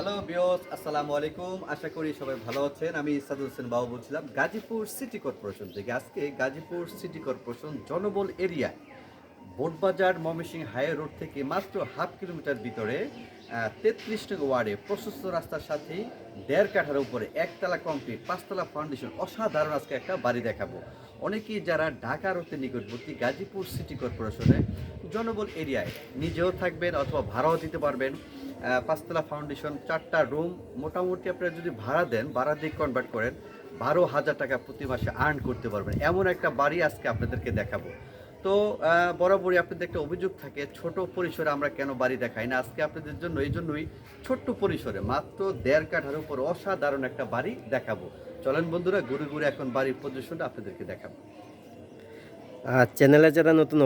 Hello বিয়স আসসালামু আলাইকুম আশা করি সবাই ভালো আছেন। আমি সাদুল হোসেন বাবু বলছিলাম, গাজীপুর সিটি কর্পোরেশন থেকে। আজকে গাজীপুর সিটি কর্পোরেশন জনবল area Botbazar Mymensingh high road থেকে মাত্র হাফ কিলোমিটার ভিতরে তেত্রিশ নং ওয়ার্ডে প্রশস্ত রাস্তার সাথে দেড় কাঠার উপরে একতলা কমপ্লিট পাঁচতলা ফাউন্ডেশন অসাধারণ আজকে একটা বাড়ি দেখাবো। অনেকেই যারা ঢাকা রোডের নিকটবর্তী গাজীপুর সিটি কর্পোরেশনে জনবল এরিয়ায় নিজেও থাকবেন অথবা ভাড়াও দিতে পারবেন। পাঁচতলা ফাউন্ডেশন চারটা রুম মোটামুটি আপনারা যদি ভাড়া দেন, ভাড়া দিয়ে কনভার্ট করেন, বারো হাজার টাকা প্রতি মাসে আর্ন করতে পারবেন। এমন একটা বাড়ি আজকে আপনাদেরকে দেখাবো। তো বরাবরই আপনাদের একটা অভিযোগ থাকে, ছোট পরিসরে আমরা কেন বাড়ি দেখাই না? আজকে আপনাদের জন্য, এই জন্যই ছোট্ট পরিসরে, মাত্র দেড় কাঠার উপর অসাধারণ একটা বাড়ি দেখাবো। চলেন বন্ধুরা, ঘুরে ঘুরে এখন বাড়ির প্রদর্শনটা আপনাদেরকে দেখাবো। চ্যানেলে যারা নতুন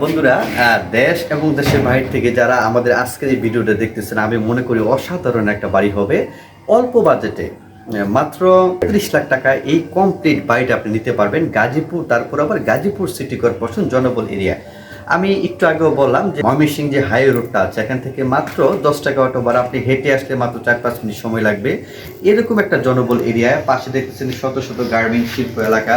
বন্ধুরা দেশ এবং দেশের বাইরে থেকে যারা আমাদের আজকের এই ভিডিওটা দেখতেছেন, আমি মনে করি অসাধারণ একটা বাড়ি হবে। অল্প বাজেটে মাত্র ত্রিশ লাখ টাকা এই কমপ্লিট বাড়িটা আপনি নিতে পারবেন গাজীপুর, তারপর আবার গাজীপুর সিটি কর্পোরেশন জনবল এরিয়া আমি একটু আগেও বললাম যে ময়মনসিং যে হাই রোডটা আছে, এখান থেকে মাত্র দশ টাকা অটো ভাড়া আপনি হেঁটে আসলে মাত্র চার পাঁচ মিনিট সময় লাগবে। এরকম একটা জনবল এরিয়ায় পাশে দেখতেছেন শত শত গার্মেন্ট শিল্প এলাকা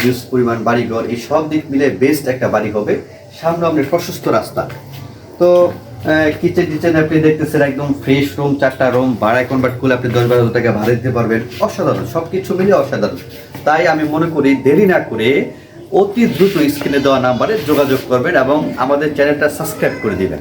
হিউজ পরিমাণ বাড়িঘর, এই সব দিক মিলে বেস্ট একটা বাড়ি হবে। সামনে আপনার প্রশস্ত রাস্তা। তো কিচেন টিচেন আপনি দেখতেছেন একদম ফ্রেশ রুম চারটা রুম ভাড়ায় কনভার্ট করলে আপনি দশ বারো টাকা ভাড়া দিতে পারবেন। অসাধারণ সব কিছু মিলে অসাধারণ। তাই আমি মনে করি দেরি না করে অতি দ্রুত স্ক্রিনে দেওয়া নাম্বারে যোগাযোগ করবেন এবং আমাদের চ্যানেলটা সাবস্ক্রাইব করে দিবেন।